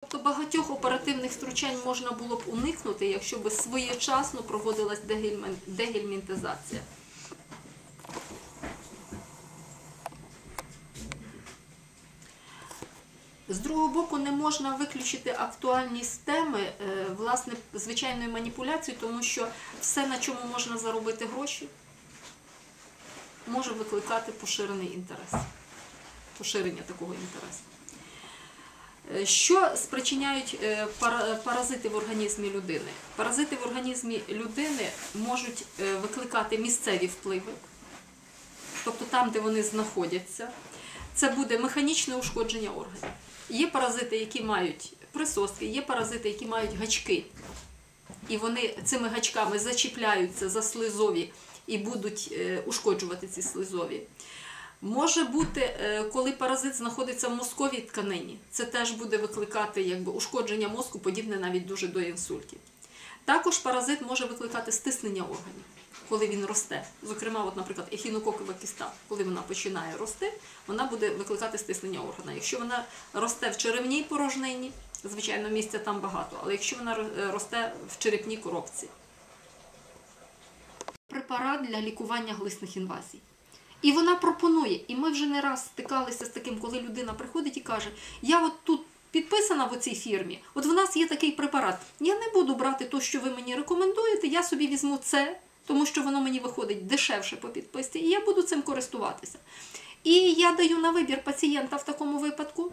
Тобто багатьох оперативних втручань можна було б уникнути, якщо б своєчасно проводилась дегельмінтизація. З другого боку, не можна виключити актуальність теми е, власне звичайної маніпуляції, тому що все, на чому можна заробити гроші, може викликати поширений інтерес, поширення такого інтересу. Що спричиняють е, паразити в організмі людини? Паразити в організмі людини можуть е, викликати місцеві впливи, тобто там, де вони знаходяться. Це буде механічне ушкодження органів. Є паразити, які мають присоски, є паразити, які мають гачки. І вони цими гачками зачіпляються за слизові і будуть е, ушкоджувати ці слизові. Може бути, е, коли паразит знаходиться в мозковій тканині, це теж буде викликати якби, ушкодження мозку, подібне навіть дуже до інсультів. Також паразит може викликати стиснення органів, коли він росте. Зокрема, от, наприклад, ехінококова кіста, коли вона починає рости, вона буде викликати стиснення органа. Якщо вона росте в черевній порожнині, звичайно, місця там багато, але якщо вона росте в черепній коробці. Препарат для лікування глисних інвазій. І вона пропонує, і ми вже не раз стикалися з таким, коли людина приходить і каже: Я от тут підписана в цій фірмі, от в нас є такий препарат. Я не буду брати то, що ви мені рекомендуєте, я собі візьму це, тому що воно мені виходить дешевше по підписці, і я буду цим користуватися. І я даю на вибір пацієнта в такому випадку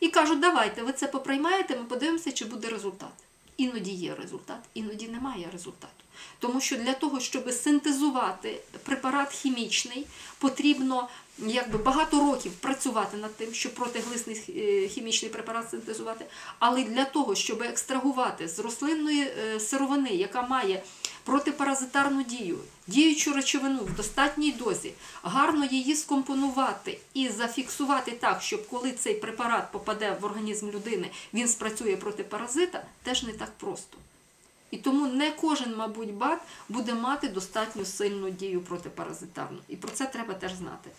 і кажу, давайте, ви це поприймаєте, ми подивимося, чи буде результат. Іноді є результат, іноді немає результату. Тому що для того, щоб синтезувати препарат хімічний, потрібно якби багато років працювати над тим, щоб протиглисний е, хімічний препарат синтезувати. Але для того, щоб екстрагувати з рослинної е, сировини, яка має протипаразитарну дію, діючу речовину в достатній дозі, гарно її скомпонувати і зафіксувати так, щоб коли цей препарат попаде в організм людини, він спрацює проти паразита, теж не так просто. І тому не кожен, мабуть, бат буде мати достатньо сильну дію протипаразитарну. І про це треба теж знати.